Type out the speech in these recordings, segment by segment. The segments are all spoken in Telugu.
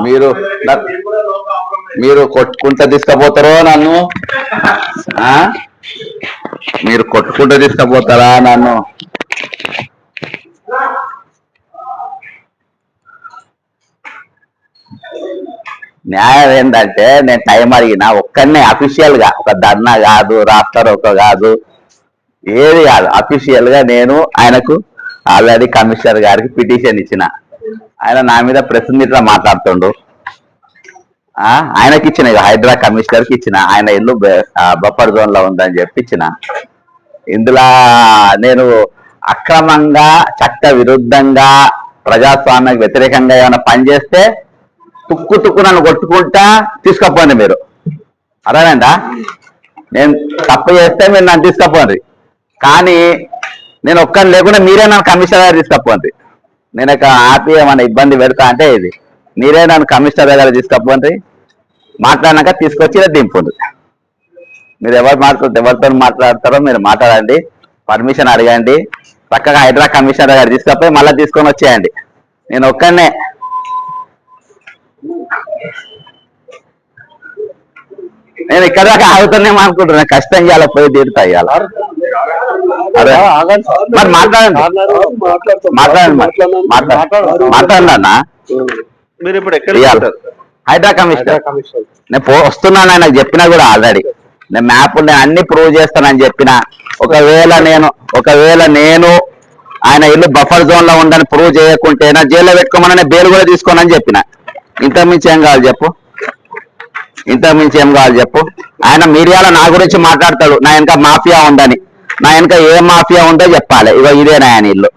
మీరు మీరు కొట్టుకుంటా తీసుకుపోతారో నన్ను? ఆ? మీరు కొట్టుకుంటూ తీసుకుపోతారా నన్ను? న్యాయం ఏంటంటే నేను టైం అడిగిన ఒక్కనే అఫీషియల్గా ఒక ధర్నా కాదు రాష్ట్ర ఒక కాదు ఏది కాదు. అఫీషియల్గా నేను ఆయనకు ఆల్రెడీ కమిషనర్ గారికి పిటిషన్ ఇచ్చిన. ఆయన నా మీద ప్రెస్ ఇట్లా మాట్లాడుతుండు. ఆ, ఆయనకి ఇచ్చిన ఇక హైదరా కమిషనర్కి ఇచ్చిన. ఆయన ఇల్లు బె- ఆ, బఫర్ జోన్లో ఉందని చెప్పి ఇచ్చిన. ఇందులో నేను అక్రమంగా చట్ట విరుద్ధంగా ప్రజాస్వామ్యానికి వ్యతిరేకంగా ఏమైనా పనిచేస్తే తుక్కు తుక్కు నన్ను కొట్టుకుంటా తీసుకపోండి మీరు. అర్థమైందా? నేను తప్పు చేస్తే మీరు నన్ను తీసుకపోండి. కానీ నేను ఒక్కరిని లేకుండా మీరే నన్ను కమిషనర్ తీసుకపోండి. నేను ఒక ఆపి ఏమైనా ఇబ్బంది పెడతా అంటే ఇది. మీరే నన్ను కమిషనర్ దగ్గర తీసుకపోండి. మాట్లాడినాక తీసుకొచ్చి ఇలా మీరు ఎవరు మాట్లాడుతారు ఎవరితో మాట్లాడతారో మీరు మాట్లాడండి. పర్మిషన్ అడగండి. చక్కగా హైదరా కమిషనర్ దగ్గర తీసుకపోయి మళ్ళీ తీసుకొని వచ్చేయండి. నేను ఒక్కనే నేను ఇక్కడ దాకా ఆగుతున్నాం అనుకుంటున్నా కష్టం చేయాలి పోయి తీరుతా ఇవాళ మరి మాట్లాడండి. మాట్లాడండి మాట్లాడండి మాట్లాడండి అన్న. మీరు ఇప్పుడు ఎక్కడ కమిషనర్. నేను వస్తున్నాను ఆయనకు చెప్పినా కూడా ఆల్రెడీ. నేను మ్యాప్ నేను అన్ని ప్రూవ్ చేస్తానని చెప్పిన. ఒకవేళ నేను ఒకవేళ నేను ఆయన ఇల్లు బఫర్ జోన్లో ఉందని ప్రూవ్ చేయకుంటే నా జైల్లో పెట్టుకోమని నేను బెయిల్ కూడా తీసుకోనని చెప్పిన. ఇంత మించి ఏం కావాలి చెప్పు? ఇంత మించి ఏం కావాలి చెప్పు? ఆయన మీడియాలో నా గురించి మాట్లాడతాడు. నా వెనక మాఫియా ఉందని. నా వెనక ఏ మాఫియా ఉందో చెప్పాలి. ఇగో ఇదేనా నాయన ఇల్లు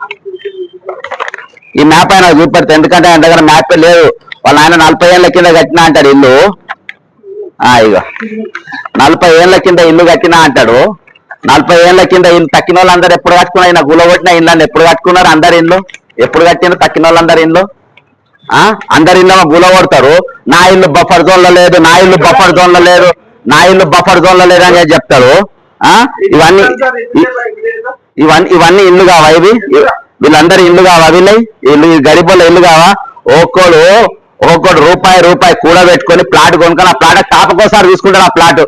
ఈ మ్యాప్ ఆయన చూపెడితే ఎందుకంటే ఆయన దగ్గర మ్యాప్ లేదు. వాళ్ళ ఆయన నలభై ఏళ్ళ కింద కట్టినా అంటాడు ఇల్లు. ఆ ఇగో. నలభై ఏళ్ళ కింద ఇల్లు కట్టినా అంటాడు. నలభై ఏళ్ళ కింద ఇల్లు తక్కిన వాళ్ళందరూ ఎప్పుడు కట్టుకున్నారు? ఈయన గులగొట్టిన ఇల్లు ఎప్పుడు కట్టుకున్నారు? అందరు ఇల్లు? ఎప్పుడు కట్టిన తక్కిన వాళ్ళందరు ఇల్లు? ఆ అందరి ఇల్లు గుల కొడతారు. నా ఇల్లు బఫర్ జోన్లో లేదు నా ఇల్లు బఫర్ జోన్లో లేదు నా ఇల్లు బఫర్ జోన్లో లేదు అని చెప్తారు. ఇవన్నీ ఇవన్నీ ఇవన్నీ ఇల్లు కావా ఇవి? ఇ- వీళ్ళందరి ఇల్లు కావా వీళ్ళవి ఇల్లు ఈ గరీబుల ఇల్లు కావా? ఒక్కోడు ఒక్కోడు రూపాయి రూపాయి కూడబెట్టుకొని ప్లాట్ కొనుక్కొని ఆ ప్లాట్ తాపకోసారి చూసుకుంటాడు ఆ ప్లాట్.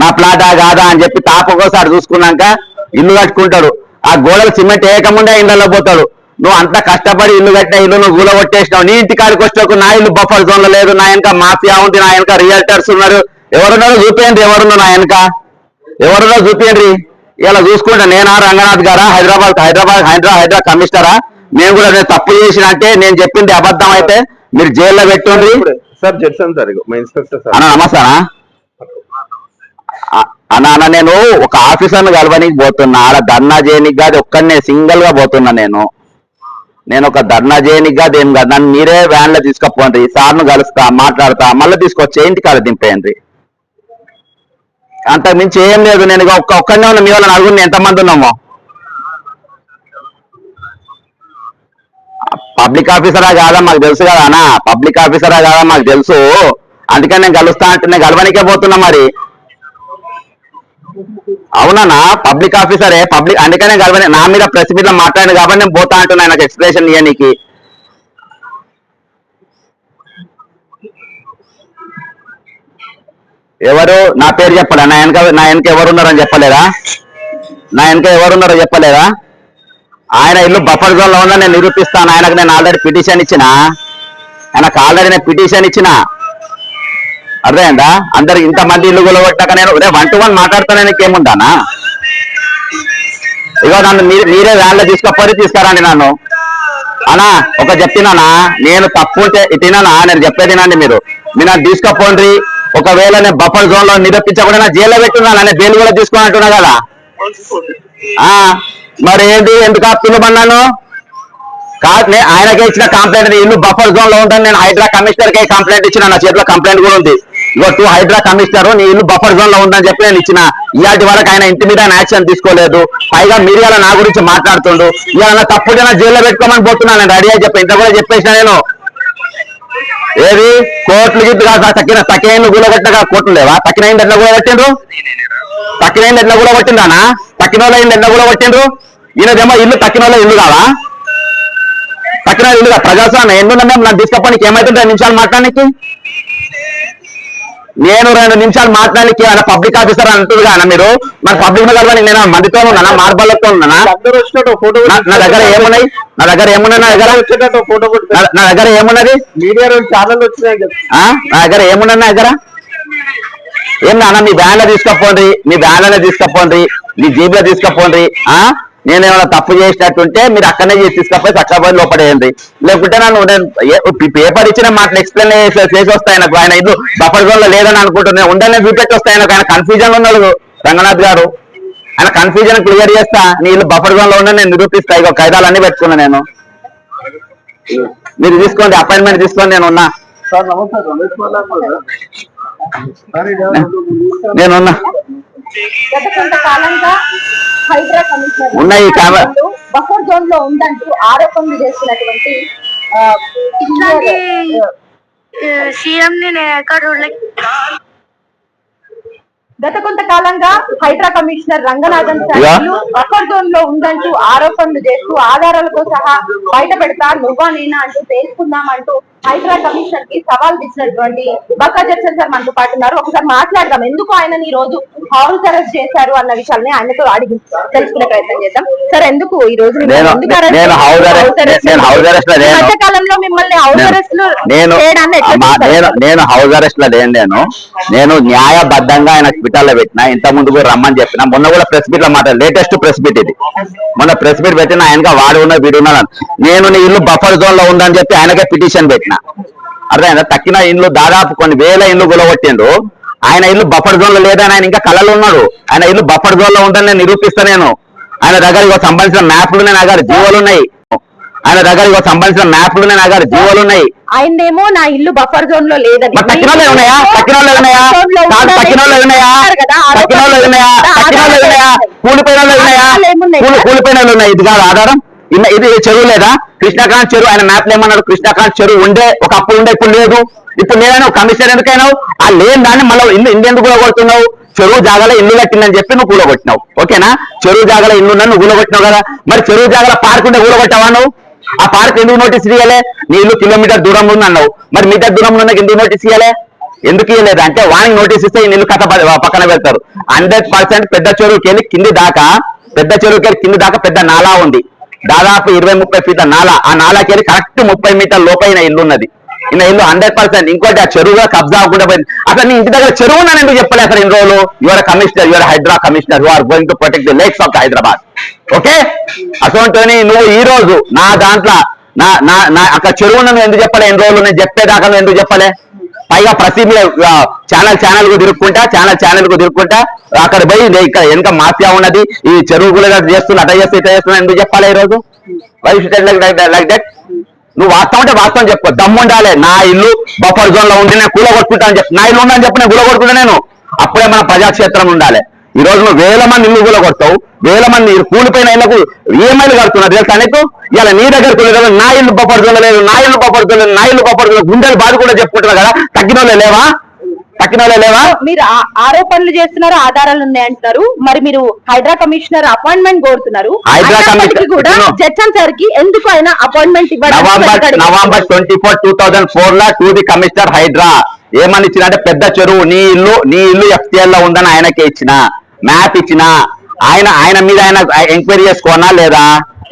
నా ప్లాటా కాదా అని చెప్పి తాపకోసారి చూసుకున్నాక ఇల్లు కట్టుకుంటాడు. ఆ గోడలు సిమెంట్ వేయకముందే ఇళ్ళలో పోతాడు. నువ్వు అంత కష్టపడి ఇల్లు కట్టిన ఇల్లు నువ్వు గూల కొట్టేసినావు నీ ఇంటి కాడికి వచ్చాకు నా ఇల్లు బఫర్ జోన్లో లేదు. నా వెనక మాఫియా ఉంది నా వెనక రియల్టర్స్ ఉన్నారు. ఎవరున్నారు? చూపేయండి. ఎవరున్నారు నా వెనక? ఎవరిలో చూపించండి ఇలా చూసుకుంటా నేనా రంగనాథ్ గారా హైదరాబాద్ హైదరాబాద్ హైదరా హైదరా కమిషనరా? నేను కూడా నేను తప్పు చేసిన అంటే నేను చెప్పింది అబద్ధం అయితే మీరు జైల్లో పెట్టుండ్రి సార్ జడ్సన్ సార్ మా ఇన్స్పెక్టర్ సార్. అన్న నమస్తానా అన్న. అన్న నేను ఒక ఆఫీసర్ను కలవనికి పోతున్నా. ఆడ ధర్నా చేయనికి కాదు ఒక్కనే సింగిల్గా పోతున్నా నేను. నేను ఒక ధర్నా చేయనికి కాదు ఏం కాదు. నన్ను మీరే వ్యాన్లో తీసుకపోండి సార్ను కలుస్తా మాట్లాడతా మళ్ళీ తీసుకొచ్చి ఇంటి కాడ దింపేయండి? అంతకు మించి ఏం లేదు. నేను ఒక్క ఒక్కనే ఉన్నా. మీ వాళ్ళని అడుగుని ఎంతమంది ఉన్నామో. పబ్లిక్ ఆఫీసరా కాదా? మాకు తెలుసు కదా అన్న. పబ్లిక్ ఆఫీసరా కాదా? మాకు తెలుసు. అందుకని నేను కలుస్తా అంటే నేను కలవనికే పోతున్నా మరి. అవునా పబ్లిక్ ఆఫీసరే. పబ్లిక్ అందుకనే కలవని నా మీద ప్రెస్ మీద లో కాబట్టి నేను పోతా అంటున్నా. నాకు ఎక్స్ప్రెషన్ ఇవ్వనీకి ఎవరు? నా పేరు చెప్పడా నా వెనక నా వెనక ఎవరున్నారని చెప్పలేదా? నా వెనక ఎవరున్నారో చెప్పలేదా? ఆయన ఇల్లు బఫర్ జోన్లో ఉందని నేను నిరూపిస్తాను. ఆయనకు నేను ఆల్రెడీ పిటిషన్ ఇచ్చిన? ఆయనకు ఆల్రెడీ నేను పిటిషన్ ఇచ్చిన? అర్థమైందా? అందరు ఇంతమంది ఇల్లు కొలగొట్టాక నేను రే వన్ టు వన్ మాట్లాడుతానికి ఏముందానా ఇగో నన్ను మీరు మీరే వ్యాన్లో తీసుకపోయి తీసుకురండి నన్ను. అనా ఒక చెప్తున్నానా? నేను తప్పు ఉంటే తినానా? నేను చెప్పేది తినండి మీరు. మీరు నన్ను తీసుకపోండి ఒకవేళ నేను బఫర్ జోన్లో నిరూపించకుండా జైల్లో పెట్టున్నాను అనే బెయిల్ కూడా తీసుకుని అంటున్నా కదా? ఆ మరి ఏంటి? ఎందుకు ఆపుతున్నామన్నాను కాదు నేను ఆయనకే ఇచ్చిన కంప్లైంట్ ఇల్లు బఫర్ జోన్లో ఉంటాను నేను హైడ్రా కమిషనర్ కే కంప్లైంట్ ఇచ్చిన నా చేతిలో కంప్లైంట్ కూడా ఉంది. ఇగో టూ హైడ్రా కమిషనర్ నీ ఇల్లు బఫర్ జోన్లో ఉందని చెప్పి నేను ఇచ్చిన. ఇలాంటి వరకు ఆయన ఇంటి మీద యాక్షన్ తీసుకోలేదు. పైగా మీడియాలో నా గురించి మాట్లాడుతుండు. ఇవాళ తప్పు జైల్లో పెట్టుకోమని పోతున్నాను రెడీ అని చెప్పి ఇంత కూడా చెప్పేసిన నేను. ఏది? కోట్లు గిట్టు కాదు తక్కిన తక్కిన కూలగొట్టిన కోట్లు లేవా? తక్కిన ఇంటి ఎట్లా కూడా పెట్టిండ్రు తక్కిన ఎట్లా కూడా కొట్టిందానా తక్కిన వాళ్ళ ఇల్లు ఎట్లా కూడా కొట్టిండ్రు? ఈయనదేమో ఇల్లు తక్కిన వాళ్ళ ఇల్లు కావా? తక్కిన ఇల్లుగా ప్రజాస్వామ్యం. ఎందుకంటే నాకు నన్ను తీసుకపోనికి నిమిషాలు మాట్లాడానికి నేను రెండు నిమిషాలు మాట్లాడడానికి ఏమైనా పబ్లిక్ ఆఫీసర్ అంటుంది కానీ మీరు. మన పబ్లిక్ కలవని నేను మందితో ఉన్నానా? మార్బల్లతో ఉన్నానా? నా దగ్గర ఏమున్నాయి? నా దగ్గర ఏమున్నాయి? నా దగ్గర ఫోటో నా దగ్గర ఏమున్నది? మీడియా రెండు ఛానల్ వచ్చినాయి? నా దగ్గర ఏమున్నది నా దగ్గర? ఏం నాన్న మీ వ్యాన్లో తీసుకపోండి. మీ వ్యాన్లో తీసుకపోండి. మీ జీబ్లో తీసుకపోండి ఆ నేను ఏమైనా తప్పు చేసినట్టుంటే మీరు అక్కడనే చేసి తీసుకపోయి చక్కగా లోపడేయండి లేకుంటే నన్ను నేను పేపర్ ఇచ్చిన మాటలు ఎక్స్ప్లెయిన్ చేసి వస్తాయి నాకు. ఆయన ఇల్లు బఫర్ జోన్లో లేదని అనుకుంటున్నాను ఉండాలని చూపెట్టి వస్తాయి నాకు. ఆయన కన్ఫ్యూజన్ ఉన్నాడు. రంగనాథ్ గారు ఆయన కన్ఫ్యూజన్ క్లియర్ చేస్తా. నీ ఇల్లు బఫర్ జోన్లో ఉండే నేను నిరూపిస్తా. ఇక ఖైదాలన్నీ పెట్టుకున్నా నేను. మీరు తీసుకోండి అపాయింట్మెంట్ తీసుకోండి నేను ఉన్నా. నేనున్నా హైడ్రా కమిషనర్ ఉన్నాయి బఫర్ జోన్లో ఉందంటూ ఆరోపణలు చేస్తున్నటువంటి సీఎం గత కొంతకాలంగా హైడ్రా కమిషనర్ రంగనాథన్ శాఖలు బఫర్ జోన్లో ఉందంటూ ఆరోపణలు చేస్తూ ఆధారాలతో సహా బయట పెడతా నువ్వా నేనా అంటూ తేల్చుకుందాం అంటూ హైడ్రా కమిషనర్కి సవాల్ ఇచ్చినటువంటి బక్కా జడ్సన్ సార్ మనతో పాటు ఉన్నారు. ఒకసారి మాట్లాడదాం ఎందుకు ఆయనని ఈ రోజు హౌస్ అరెస్ట్ చేశారు అన్న విషయాల్ని ఆయనతో అడిగి తెలుసుకునే ప్రయత్నం చేద్దాం. సార్ ఎందుకు ఈ రోజు కాలంలో మిమ్మల్ని హౌస్ అరెస్ట్ నేను హౌస్ అరెస్ట్లో లేను నేను నేను న్యాయబద్ధంగా ఆయన ట్విట్టర్లో పెట్టిన ఇంత ముందు కూడా రమ్మని చెప్పిన మొన్న కూడా ప్రెస్ మీట్లో మాట లేటెస్ట్ ప్రెస్ మీట్ ఇది. మొన్న ప్రెస్ మీట్ పెట్టిన ఆయనగా వాడు ఉన్న వీడు ఉన్నాడు అని. నేను నీ ఇల్లు బఫర్ జోన్లో ఉందని చెప్పి ఆయనకే పిటిషన్ పెట్టిన అర్థమైందా తక్కిన ఇల్లు దాదాపు కొన్ని వేల ఇల్లు గులగొట్టిండు ఆయన ఇల్లు బఫర్ జోన్లో లేదని ఆయన ఇంకా కళలు ఉన్నాడు ఆయన ఇల్లు బఫర్ జోన్లో ఉందని నేను నిరూపిస్తా నేను ఆయన దగ్గర సంబంధించిన మ్యాప్లు ఉన్నాయి నా దగ్గర జీవోలు ఉన్నాయి ఆయన దగ్గర సంబంధించిన మ్యాప్లు ఉన్నాయి నా దగ్గర జీవోలు ఉన్నాయి ఆయనేమో నా ఇల్లు బఫర్ జోన్లో లేదని తక్కిన ఉన్నాయా తక్కిన ఉన్నాయా తక్కిన ఉన్నాయా తక్కిన తక్కిన కూలిపోయిన వాళ్ళు ఉన్నాయా కూలిపోయిన వాళ్ళు ఉన్నాయి ఇది కాదు ఆధారం ఇది చెరువు లేదా? కృష్ణాకాంత్ చెరువు. ఆయన మ్యాప్ ఏమన్నాడు? కృష్ణాకాంత్ చెరువు ఉండే ఒకప్పుడు ఉండే ఇప్పుడు లేదు. ఇప్పుడు లేదని కమిషనర్ ఎందుకైనావు? ఆ లేని దాన్ని మళ్ళీ ఇల్లు ఇల్లు కూడగొడుతున్నావు చెరువు జాగాలో ఇల్లు కట్టిందని చెప్పి నువ్వు కూలగొట్టినావు. ఓకేనా? చెరువు జాగాలో ఇల్లు నన్ను నువ్వు కూలగొట్టినావు కదా? మరి చెరువు జాగల పార్క్ ఉంటే కూలగొట్టావా నువ్వు? ఆ పార్క్ ఎందుకు నోటీస్ ఇవ్వలే నీ ఇల్లు కిలోమీటర్ దూరం ఉంది అన్నావు. మరి మీటర్ దూరంలో ఉన్న ఎందుకు నోటీస్ ఇవ్వలే ఎందుకు ఇవ్వలేదు అంటే వానికి నోటీస్ ఇస్తే ఈ కథ పక్కన పెడతారు. హండ్రెడ్ పర్సెంట్ పెద్ద చెరువుకి వెళ్ళి కింది దాకా పెద్ద చెరువుకి వెళ్ళి కింది దాకా పెద్ద నాలా ఉంది. దాదాపు ఇరవై ముప్పై ఫీట్ల నాలా. ఆ నాలాకి కరెక్ట్ ముప్పై మీటర్ లోపైన ఇల్లు ఉన్నది. ఈయన ఇల్లు హండ్రెడ్ పర్సెంట్ ఇంకోటి ఆ చెరువుగా కబ్జా అవ్వకుండా పోయింది. అసలు నీ ఇంటి దగ్గర చెరువు ఉందని ఎందుకు చెప్పలే అసలు ఇన్ని రోజులు? Your commissioner your Hydraa commissioner you are going to protect the lakes of Hyderabad okay అటువంటి నువ్వు ఈ రోజు నా దాంట్లో నా నా నా అక్కడ చెరువు నువ్వు ఎందుకు చెప్పలే? ఎన్ని రోజులు నేను చెప్పేదాకా నువ్వు ఎందుకు చెప్పలే? పైగా ప్రతి ఛానల్ ఛానల్కు తిరుక్కుంటా ఛానల్ ఛానల్కు తిరుక్కుంటా అక్కడ పోయి ఇక్కడ వెనక మాఫియా ఉన్నది ఈ చెరువు కూడా చేస్తున్నా అట్లా చేస్తే ఇట్లా చేస్తున్నా ఎందుకు చెప్పాలి ఈ రోజు లైక్ దట్ నువ్వు వాస్తవం అంటే వాస్తవం చెప్పు దమ్ముండాలి నా ఇల్లు బఫర్ జోన్లో ఉండి నేను కూల కొట్టుకుంటా అని చెప్పి నా ఇల్లు ఉందని చెప్పి నేను కూల కొట్టుకుంటా నేను? అప్పుడే మన ప్రజాక్షేత్రం ఉండాలి. ఈ రోజు నువ్వు వేల మంది ఇల్లు కూల కొడతావు వేల మంది కూలిపోయిన ఇళ్ళకు ఈఎంఐలు కడుతున్నారు తెలుసా నీకు? ఇలా నీ దగ్గర కదా నా ఇల్లు బఫర్ జోన్లో లేదు నా ఇల్లు బఫర్ జోన్ లేదు నా ఇల్లు జోన్ గుండెలు బాధ కూడా చెప్పుకుంటున్నా కదా తగ్గిన వాళ్ళే లేవా? తగ్గిన వాళ్ళే లేవా? మీరు ఆరోపణలు చేస్తున్నారు ఆధారాలు ఉన్నాయి అంటున్నారు మరి మీరు హైడ్రా కమిషనర్ అపాయింట్మెంట్ కోరుతున్నారు. హైడ్రా కమిషనర్ కూడా no. జడ్సన్ సార్కి ఎందుకు ఆయన appointment November November twenty four two thousand ఫోర్లో టు ది కమిషనర్ హైడ్రా ఏమని ఇచ్చిన అంటే పెద్ద చెరువు నీ ఇల్లు నీ ఇల్లు ఎఫ్టీఎల్లో ఉందని ఆయనకే ఇచ్చిన. మ్యాప్ ఇచ్చిన ఆయన ఆయన మీద ఆయన ఎంక్వైరీ చేసుకోనా లేదా?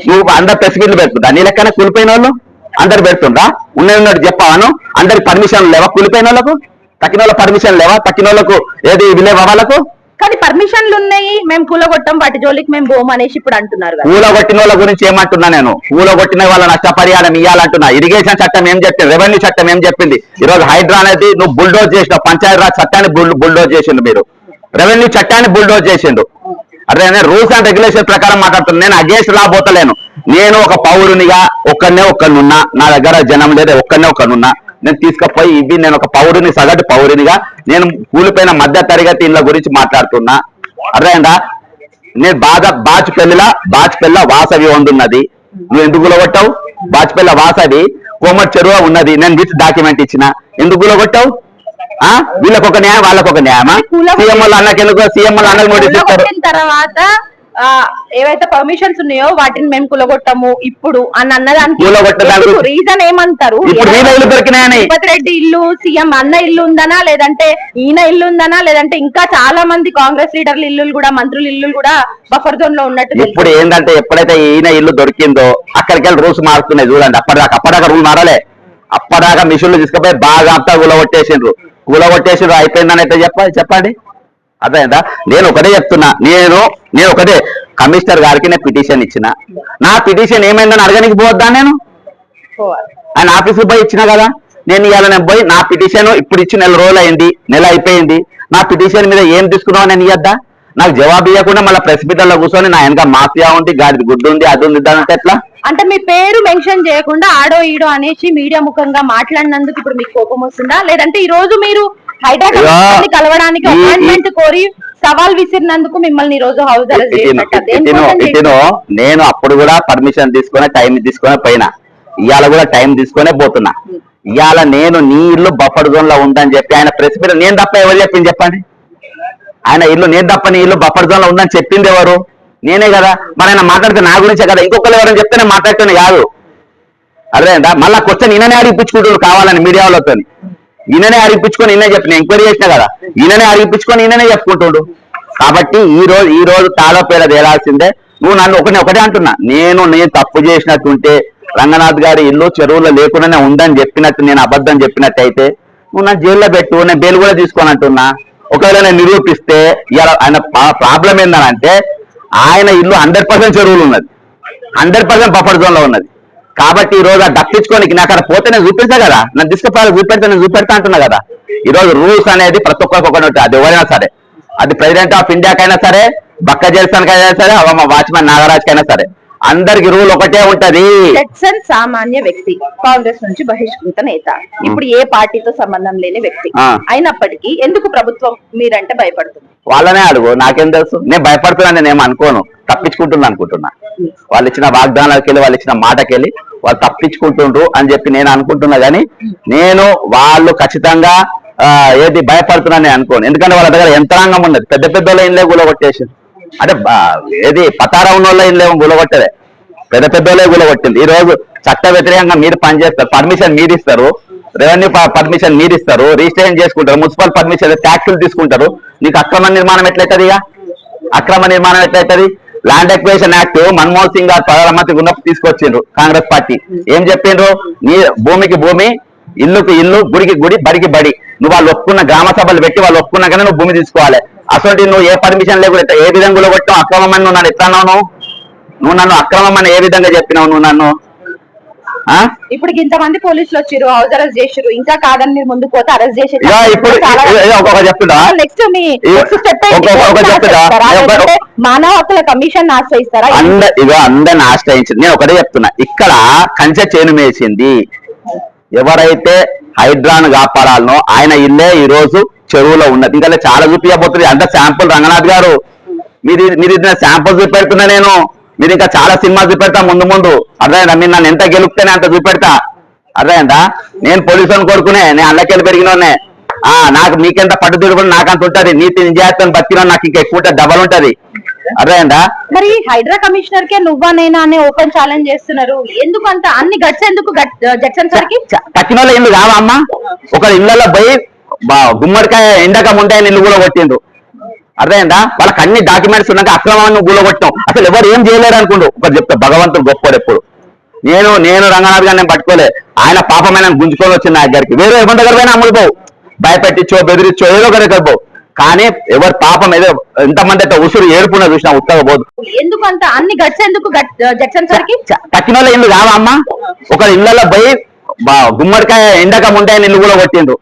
నువ్వు అందరు ప్రెస్ మీట్లు పెట్టుకుంటా. నీ లెక్కన కూలిపోయిన వాళ్ళు అందరు పెడుతుంటా ఉన్నది ఉన్నట్టు చెప్పాను. అందరికి పర్మిషన్ లేవా కూలిపోయిన వాళ్ళకు తక్కిన వాళ్ళ పర్మిషన్ లేవా? తక్కిన వాళ్ళకు ఏది విలేవా వాళ్ళకు? కానీ పర్మిషన్లు ఉన్నాయి. మేము కూలగొట్టాం వాటి జోలికి మేము బోమ్ అనేసి ఇప్పుడు అంటున్నారు కొట్టిన వాళ్ళ గురించి ఏమంటున్నా నేను? పూల కొట్టిన వాళ్ళ నష్టపరిహారం ఇవ్వాలంటున్నా ఇరిగేషన్ చట్టం ఏం చెప్పింది? రెవెన్యూ చట్టం ఏం చెప్పింది? ఈ రోజు హైడ్రా అనేది నువ్వు బుల్డోజ్ చేసిన పంచాయతీ రాజ్ చట్టాన్ని బుల్డోజ్ చేసిండు మీరు. రెవెన్యూ చట్టాన్ని బుల్డోజ్ చేసిండు. అదే రూల్స్ అండ్ రెగ్యులేషన్ ప్రకారం మాట్లాడుతున్నాను నేను అగేన్స్ట్ రాబోతలేను. నేను ఒక పౌరునిగా ఒక్కడనే ఒక్కనున్నా. నా దగ్గర జనం లేదా ఒక్కడనే ఒక్కనున్నా. నేను తీసుకుపోయి ఇవి నేను ఒక పౌరుని సగటు పౌరునిగా నేను కూలిపోయిన మధ్య తరగతి ఇళ్ళ గురించి మాట్లాడుతున్నా. అర్థమైందా? నేను బాధ బాచుపల్లిల బాచుపల్లి వాసవి వండున్నది. నువ్వు ఎందుకు గులగొట్టావు? బాచుపల్లి వాసవి కోమటి చెరువు ఉన్నది. నేను విత్ డాక్యుమెంట్ ఇచ్చిన. ఎందుకు గులగొట్టావు? వీళ్ళకి ఒక న్యాయం వాళ్ళకి ఒక న్యాయమా కూలగొట్టి- సీఎం వాళ్ళు అన్నకి ఎందుకు సీఎం వాళ్ళు అన్నకి నోటీస్ ఇస్తారు కూలగొట్టిన తర్వాత ఏవైతే పర్మిషన్స్ ఉన్నాయో వాటిని మేము కులగొట్టము ఇప్పుడు అని అన్నదానికి రీజన్ ఏమంటారు. తిరుపతి రెడ్డి ఇల్లు సీఎం అన్న ఇల్లు ఉందనా లేదంటే ఈయన ఇల్లు ఉందనా లేదంటే ఇంకా చాలా మంది కాంగ్రెస్ లీడర్ల ఇల్లు కూడా మంత్రుల ఇల్లు కూడా బఫర్ జోన్లో ఉన్నట్టు. ఇప్పుడు ఏంటంటే ఎప్పుడైతే ఈయన ఇల్లు దొరికిందో అక్కడికి వెళ్ళి రూల్స్ మారుతున్నాయి చూడండి. అప్పటిదాకా అప్పటిదాకా రూల్ మారలే. అప్పటిదాకా మిషన్లు తీసుకుపోయి బాగా అంతా కూలగొట్టేసిండ్రు. కూలగొట్టేసిండ్రు అయిపోయిందని అయితే చెప్పాలి చెప్పండి. అర్థమైందా? నేను ఒకటే చెప్తున్నా. నేను నేను ఒకటే. కమిషనర్ గారికి నేను పిటిషన్ ఇచ్చిన. నా పిటిషన్ ఏమైందని అడగనికి పోవద్దా నేను? ఆయన ఆఫీస్కి పోయి ఇచ్చిన కదా. నేను ఇవాళ నేను పోయి నా పిటిషన్ ఇప్పుడు ఇచ్చి నెల రోజులు అయింది నెల అయిపోయింది. నా పిటిషన్ మీద ఏం తీసుకున్నావు నేను ఇవ్వద్దా నాకు జవాబు ఇవ్వకుండా మళ్ళీ ప్రెస్ మీటర్లో కూర్చొని నా వెనక మాఫియా ఉంది గాడిది గుడ్డు ఉంది అది ఉంది అంటే ఎట్లా? అంటే మీ పేరు మెన్షన్ చేయకుండా ఆడో ఈడో అనేసి మీడియా ముఖంగా మాట్లాడినందుకు ఇప్పుడు మీకు కోపం వస్తుందా? లేదంటే ఈ రోజు మీరు హైదరాబాద్ కలవడానికి అపాయింట్మెంట్ కోరి సవాల్ విసిరినందుకు మిమ్మల్ని ఈ రోజు హౌస్ అరెస్ట్ నేను అప్పుడు కూడా పర్మిషన్ తీసుకొని టైం తీసుకొని పోయినా. ఇవాళ కూడా టైం తీసుకొనే పోతున్నా. ఇవాళ నేను నీ ఇల్లు బఫర్ జోన్లో ఉందని చెప్పి ఆయన ప్రెస్ మీద నేను తప్ప ఎవరు చెప్పింది చెప్పండి? ఆయన ఇల్లు నేను తప్ప నీ ఇల్లు బఫర్ ఉందని చెప్పింది ఎవరు? నేనే కదా. మరి ఆయన మాట్లాడితే నా గురించే కదా. ఇంకొకరు ఎవరైనా చెప్తే నేను మాట్లాడుతున్నా కాదు. అర్థమైందా? మళ్ళా క్వశ్చన్ ఈయననే అడిగిపించుకుంటాడు కావాలని మీడియా వాళ్ళతో ఈయననే అడిగిపించుకొని ఈయనే చెప్పిన ఎంక్వైరీ చేసిన కదా. ఈయననే అడిగిపించుకొని ఈయననే చెప్పుకుంటుండు. కాబట్టి ఈ రోజు ఈ రోజు తాళో పేర తేలాల్సిందే. నువ్వు నన్ను ఒకటి ఒకటే అంటున్నా. నేను నేను తప్పు చేసినట్టుంటే రంగనాథ్ గారి ఇల్లు చెరువులో లేకుండానే ఉందని చెప్పినట్టు నేను అబద్ధం చెప్పినట్టయితే నువ్వు నా జైల్లో పెట్టు నేను బెయిల్ కూడా తీసుకొని అంటున్నా ఒకవేళ నేను నిరూపిస్తే ఇవాళ ఆయన ప్రాబ్లం ఏంటంటే ఆయన ఇల్లు హండ్రెడ్ పర్సెంట్ చెరువులు ఉన్నది. హండ్రెడ్ పర్సెంట్ బఫర్ జోన్లో ఉన్నది. కాబట్టి ఈ రోజు ఆ దక్కించుకోనికి నాకు అక్కడ పోతే నేను చూపిస్తా కదా. నన్ను తీసుకుపోయి చూపెడితే నేను చూపెడతా అంటున్నా కదా. ఈ రోజు రూల్స్ అనేది ప్రతి ఒక్కరికి ఒకటి అది ఎవరైనా సరే. అది ప్రెసిడెంట్ ఆఫ్ ఇండియాకైనా సరే బక్క జేసానికైనా సరే మా వాచ్మెన్ నాగరాజ్కైనా సరే. అందరికి రూల్ ఒకటే ఉంటది. జడ్సన్ సామాన్య వ్యక్తి కాంగ్రెస్ నుంచి బహిష్కృత నేత. ఇప్పుడు ఏ పార్టీతో సంబంధం లేని వ్యక్తి. అయినప్పటికీ ఎందుకు ప్రభుత్వం మీరంటే భయపడుతుంది? వాళ్ళనే అడుగు నాకేం తెలుసు? నేను భయపడుతున్నా నేను అనుకోను. తప్పించుకుంటున్నా అనుకుంటున్నా. వాళ్ళు ఇచ్చిన వాగ్దానాలకు వెళ్ళి వాళ్ళు ఇచ్చిన మాటకెళ్ళి వాళ్ళు తప్పించుకుంటుండ్రు అని చెప్పి నేను అనుకుంటున్నా కానీ నేను వాళ్ళు ఖచ్చితంగా ఏది భయపడుతున్నా నేను అనుకోను. ఎందుకంటే వాళ్ళ దగ్గర యంత్రాంగం ఉన్నది. పెద్ద పెద్ద వాళ్ళ ఇండ్లే గులగొట్టేసి అంటే బా- ఏది పతారా ఉన్న వాళ్ళు ఇండ్లే గులగొట్టదే. పెద్ద పెద్ద వాళ్ళే గులగొట్టింది. ఈ రోజు చట్ట వ్యతిరేకంగా మీరు పనిచేస్తారు. పర్మిషన్ మీరు ఇస్తారు రెవెన్యూ పర్మిషన్ మీరు ఇస్తారు రిజిస్ట్రేషన్ చేసుకుంటారు. మున్సిపల్ పర్మిషన్ ట్యాక్సులు తీసుకుంటారు. నీకు అక్రమ నిర్మాణం ఎట్లయితుంది ఇక? అక్రమ నిర్మాణం ఎట్లయితుంది? Land acquisition act Manmohan Singh గారు ప్రధానమంత్రి ఉన్నప్పుడు తీసుకొచ్చిండ్రు కాంగ్రెస్ పార్టీ. ఏం చెప్పిండ్రు? నీ భూమికి భూమి ఇల్లుకి ఇల్లు గుడికి గుడి బడికి బడి. నువ్వు వాళ్ళు ఒప్పుకున్న గ్రామ సభలు పెట్టి వాళ్ళు ఒప్పుకున్నాకనే నువ్వు భూమి తీసుకోవాలి. అసలు నువ్వు ఏ పర్మిషన్ లేకుండా ఏ విధంగా కొట్టావు? అక్రమం అని నువ్వు నన్ను ఎట్లా నువ్వు? నువ్వు నన్ను అక్రమం అని ఏ విధంగా చెప్పినావు నువ్వు నన్ను? ఆ? ఇప్పుడు ఇంతమంది పోలీసులు వచ్చారు హౌస్ అరెస్ట్ చేసారు ఇంకా కాదని మీరు ముందుకు పోతే అరెస్ట్ చేసే నెక్స్ట్ మీ లేదంటే మానవ హక్కుల కమిషన్ ఆశ్రయిస్తారా? ఇగో అందరిని ఆశ్రయించింది. నేను ఒకటే చెప్తున్నా. ఇక్కడ కంచె చేను మేసింది. ఎవరైతే హైడ్రాను కాపాడాలనో ఆయన ఇల్లే ఈ రోజు చెరువులో ఉన్నది. ఇంకా చాలా చూపించబోతుంది అంత శాంపుల్ రంగనాథ్ గారు. మీరు మీరు ఇచ్చిన శాంపుల్ చూపెడుతున్నా నేను. మీరు ఇంకా చాలా సినిమా చూపెడతా ముందు ముందు. అర్థమైందా? మీరు నన్ను ఎంత గెలుపుతేనే అంత చూపెడతా. అర్థమైందా? నేను పోలీసుని కొడుకునే నేను అల్లకెళ్ళి పెరిగినోనే ఆ నాకు మీకెంత పట్టుదల కూడా నాకు అంత ఉంటది. నీతి నిజాయితీ బతికిన నాకు ఇంకా ఎక్కువ డబల్ ఉంటది. అర్థమైందా? మరి హైడ్రా కమిషనర్ కే నువ్వా నేనా అనే ఓపెన్ ఛాలెంజ్ చేస్తున్నారు. ఎందుకు అంత అన్ని గట్స్ ఎందుకు జడ్సన్ సార్కి తక్కిన వాళ్ళ ఇల్లు కావా అమ్మా ఒక ఇళ్ళలో పోయి గుమ్మడికాయ ఎండక ముంటాయని ఇల్లు కూడా కొట్టిండ్రు అర్థమైందా? వాళ్ళకి అన్ని డాక్యుమెంట్స్ ఉన్నాక అక్రమాన్ని గుల కొట్టాం అసలు ఎవరు ఏం చేయలేరు అనుకుంటూ. ఒకటి చెప్తా భగవంతుడు గొప్పడు ఎప్పుడు. నేను నేను రంగనాథ్ గారిని నేను పట్టుకోలే. ఆయన పాపమైన గుంజుకొని వచ్చింది నా దగ్గరికి. వేరే ఎవరి దగ్గర పోయినా అమ్ముడు పోవు. భయపెట్టించో బెదిరించో ఏదో ఒక దగ్గర పోవు. కానీ ఎవరి పాపం ఏదో ఎంతమంది అయితే ఉసురు ఏడుపున చూసినా ఉత్తగా పోదు. ఎందుకు అంత అన్ని గట్స్ ఎందుకు తక్కిన వాళ్ళ ఇల్లు కావా అమ్మా? ఒక ఇళ్ళలో పోయి గుమ్మడికాయ ఎండక ముంటాయని ఇల్లు కూడా కొట్టిండ్రు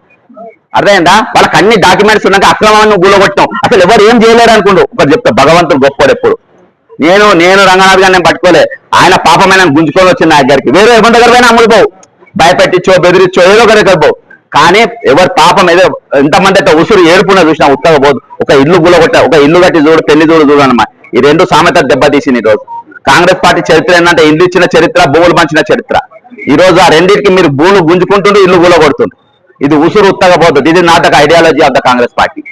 అర్థమైందా? వాళ్ళకి అన్ని డాక్యుమెంట్స్ ఉన్నాక అక్రమాన్ని గులగొట్టాం అసలు ఎవరు ఏం చేయలేరు అనుకుంటూ ఒకటి చెప్తా భగవంతుడు గొప్పడు ఎప్పుడు. నేను నేను రంగనాథ్ గారిని నేను పట్టుకోలే. ఆయన పాపమైన గుంజుకొని వచ్చింది నా దగ్గరికి. వేరే ఎవరి దగ్గర పోయినా అమ్ముడు పోవు. భయపెట్టించో బెదిరించో ఏదో ఒక దగ్గర పోవు. కానీ ఎవరు పాపం ఏదో ఎంతమంది అయితే ఉసురు ఏడుపున చూసినా ఉత్తగా పోదు. ఒక ఇల్లు గులగొట్ట ఒక ఇల్లు కట్టి చూడు పెళ్ళి చూడు చూడు అన్నమాట ఈ రెండు సామెత దెబ్బతీసింది ఈ రోజు కాంగ్రెస్ పార్టీ చరిత్ర ఏంటంటే ఇల్లు ఇచ్చిన చరిత్ర భూములు పంచిన చరిత్ర. ఈ రోజు ఆ రెండింటికి మీరు భూములు గుంజుకుంటుండ్రు ఇల్లు గులగొడుతుండ్రు. ఇది ఉసురు ఉత్తగా పోతుంది. ఇది నాటక ideology of the Congress party.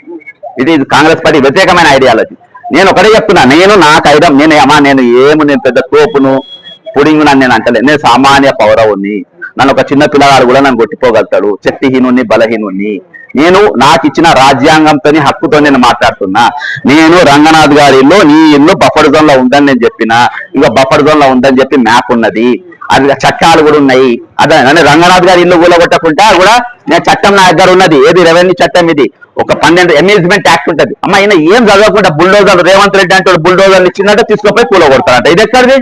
ఇది ఇది కాంగ్రెస్ పార్టీ వ్యతిరేకమైన ఐడియాలజీ నేను ఒకటే చెప్తున్నా నేను నాకు ఐదం నేను అమ్మా నేను ఏమి నేను పెద్ద తోపును పుడింగునని నేను అంటలేదు నేను సామాన్య పౌరవుని. నన్ను ఒక చిన్న పిల్లగాడు కూడా నన్ను కొట్టిపోగలుగుతాడు. శక్తిహీనుణ్ణి బలహీనుని నేను నాకు ఇచ్చిన రాజ్యాంగంతో హక్కుతో నేను మాట్లాడుతున్నా. నేను రంగనాథ్ గారి ఇల్లు నీ ఇల్లు బఫర్ జోన్లో ఉందని నేను చెప్పిన. ఇక బఫర్ జోన్లో ఉందని చెప్పి మ్యాప్ ఉన్నది. అది చట్టాలు కూడా ఉన్నాయి. అదే రంగనాథ్ గారి ఇల్లు కూలగొట్టకుండా కూడా నేను చట్టం నా దగ్గర ఉన్నది. ఏది రెవెన్యూ చట్టం ఇది? ఒక పన్నెండు అమ్యూజ్మెంట్ యాక్ట్ ఉంటది. అమ్మ ఈయన ఏం చదవకుండా బుల్డోజర్ రేవంత్ రెడ్డి అంటే బుల్డోజర్ ఇచ్చిందంటే తీసుకుపోయి కూలగొడతారంట ఇది ఎక్కడిది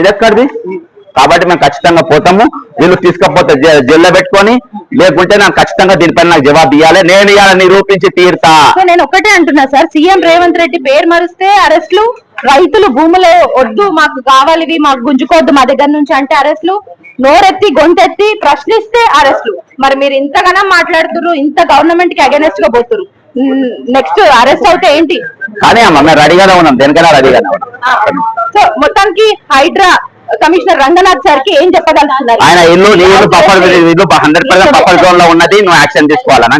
ఇది ఎక్కడిది కాబట్టి మేము ఖచ్చితంగా పోతాము. వీళ్ళు తీసుకపోతే జై- జైల్లో పెట్టుకొని లేకుంటే నాకు ఖచ్చితంగా దీనిపైన నాకు జవాబు ఇవ్వాలి నేను ఇవాళ నిరూపించి తీరుతా. నేను ఒకటే అంటున్నా సార్ సీఎం రేవంత్ రెడ్డి పేరు మరిస్తే అరెస్టులు రైతులు భూములు వద్దు మాకు కావాలి మాకు గుంజుకోవద్దు మా దగ్గర నుంచి అంటే అరెస్టులు. నోరెత్తి గొంతెత్తి ప్రశ్నిస్తే అరెస్టులు. మరి మీరు ఇంతగానో మాట్లాడుతున్నారు ఇంత గవర్నమెంట్కి అగెనెస్ట్గా పోతున్నారు నెక్స్ట్ అరెస్ట్ అవుతే ఏంటి? కానీ అమ్మ మేము రెడీగానే ఉన్నాం. దేనికైనా రెడీగానే ఉన్నాం. సో మొత్తానికి హైడ్రా కమిషనర్ రంగనాథ్ సార్కి ఏం చెప్పదలుచుకున్నారు? ఆయన ఇల్లు నీ ఇల్లు బఫర్ ఇల్లు హండ్రెడ్ పర్సెంట్ బఫర్ జోన్లో ఉన్నది నువ్వు యాక్షన్ తీసుకోవాలని?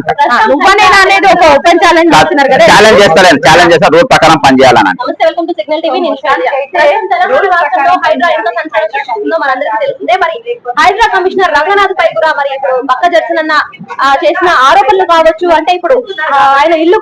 నువ్వనేనా అనేది ఒక ఓపెన్ ఛాలెంజ్ చేస్తున్నారు కదా. ఛాలెంజ్ చేస్తాను ఛాలెంజ్ చేస్తా రూట్ ప్రకారం పనిచేయాలని అంట నమస్తే వెల్కమ్ టు సిగ్నల్ టీవీ నేను శాలియా. ప్రస్తుతం తెలంగాణ రాష్ట్రంలో హైడ్రా ఎంత సంచలనం సృష్టిస్తుందో మనందరికీ తెలిసిందే. మరి హైడ్రా కమిషనర్ రంగనాథ్ పై కూడా మరి ఇప్పుడు పక్క జర్సన్ అన్న ఆ, చేసిన ఆరోపణలు కావచ్చు అంటే ఇప్పుడు ఆయన ఇల్లు